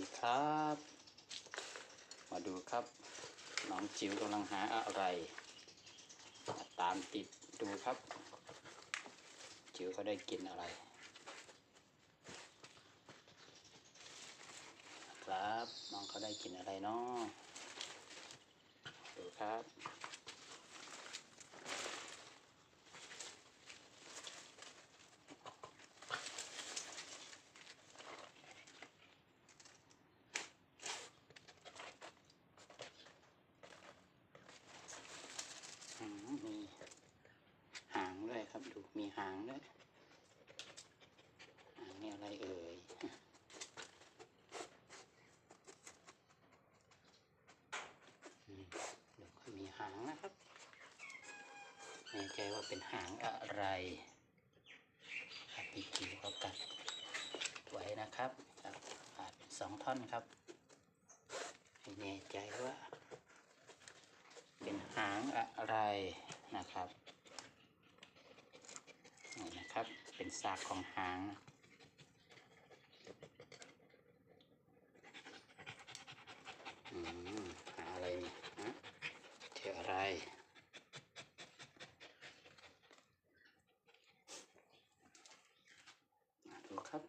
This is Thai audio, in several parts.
ดีครับ มาดูครับ น้องจิ๋วกำลังหาอะไร ตามติดดูครับ จิ๋วเขาได้กินอะไร ครับ น้องเขาได้กินอะไรเนาะดูครับ อืมมีหางด้วยครับ ดูมีหางด้วยหาง นี่อะไรเอ่ยอืมดูก็มีหางนะครับแน่ใจว่าเป็นหางอะไรครับพี่จิ๋วเขากัดไว้นะครับครับขาดเป็นสองท่อนครับแน่ใจว่า เป็นหางอะไรนะครับนี่นะครับ เป็นซากของหางอืมหาอะไรเนี่ยฮะเจออะไร มาดูครับ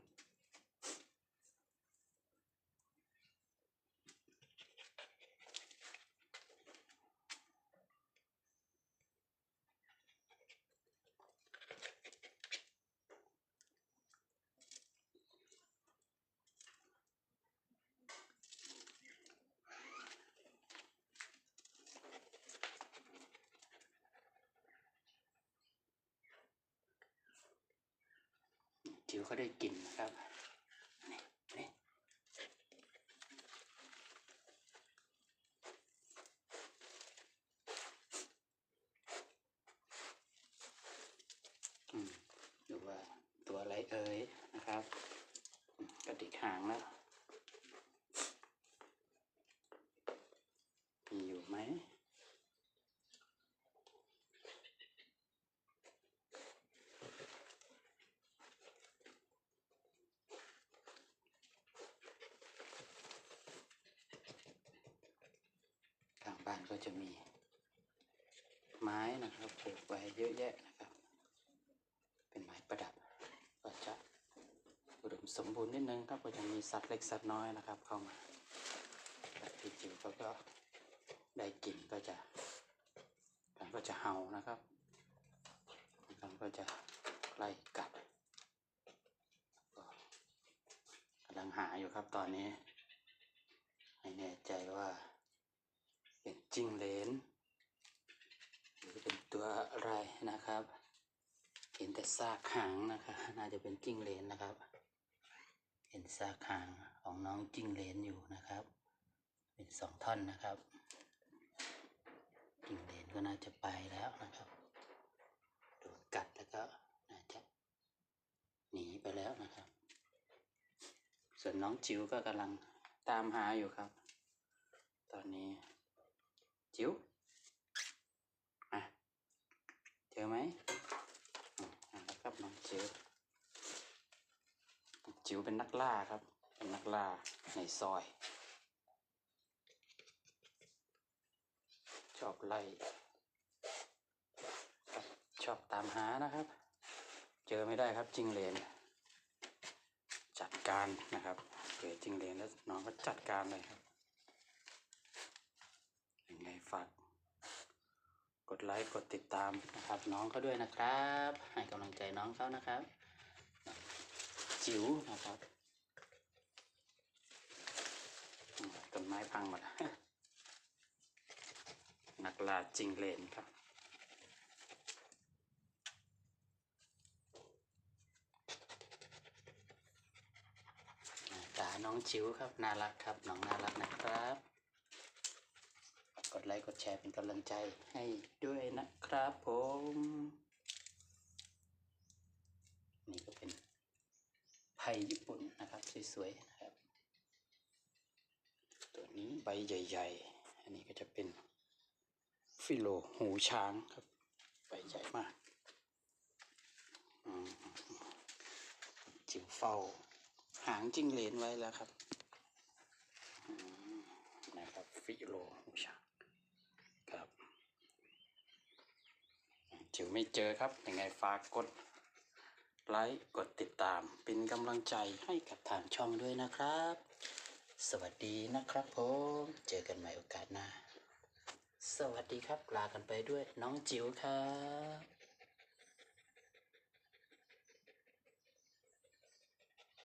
จิ๋วเขาได้กลิ่นนะครับนี่นี่อืมดูว่าตัวอะไรเอ่ยนะครับ กระดิกหางแล้ว มีอยู่ไหม ทางบ้าน ก็จะมีไม้นะครับปลูกไว้เยอะแยะนะครับ เป็นไม้ประดับก็จะอุดมสมบูรณ์นิดนึงครับก็จะมีสัตว์เล็กสัตว์น้อยนะครับ เข้ามาแบบพี่จิ๋วเขาก็ได้กลิ่นก็จะกันก็จะเห่านะครับกันก็จะไล่กัดก็กำลังหาอยู่ครับตอนนี้ให้แน่ใจว่า จิงเหลนหรือเป็นตัวอะไรนะครับ เห็นแต่ซากหางนะครับ น่าจะเป็นจิงเหลนนะครับ เห็นซากหางของน้องจิงเหลนอยู่นะครับ เป็นสองท่อนนะครับ จิงเหลนก็น่าจะไปแล้วนะครับโดนกัดแล้วก็น่าจะหนีไปแล้วนะครับ ส่วนน้องจิ๋วก็กำลังตามหาอยู่ครับ ตอนนี้ จิ๋วอะเจอไหมอะแล้วครับน้องจิ๋วจิ๋วเป็นนักล่าครับ เป็นนักล่าในซอย ชอบไล่ชอบตามหานะครับ เจอไม่ได้ครับจิงเลน จัดการนะครับเจอจิงเลนแล้วน้องก็จัดการเลยครับ ยังไงฝากกดไลค์กดติดตามนะครับ น้องเขาด้วยนะครับ ให้กำลังใจน้องเขานะครับ จิ๋วนะครับต้นไม้พังหมดนักล่าจิงเลนครับตาน้องจิ๋วครับ น่ารักครับ น้องน่ารักนะครับ กดไลค์กดแชร์เป็นกำลังใจให้ด้วยนะครับผมนี่ก็เป็นไผ่ญี่ปุ่นนะครับสวยๆนะครับ ตัวนี้ใบใหญ่ๆ อันนี้ก็จะเป็นฟิโลหูช้างครับใบใหญ่มากจิ๋วเฝ้าหางจิ้งเหลนไว้แล้วครับนะครับฟิโลหูช้างครับ จิ๋วไม่เจอครับ ยังไงฝากกดไลค์กดติดตาม เป็นกำลังใจให้กับทางช่องด้วยนะครับ สวัสดีนะครับผม เจอกันใหม่โอกาสหน้า สวัสดีครับลากันไปด้วยน้องจิ๋วครับ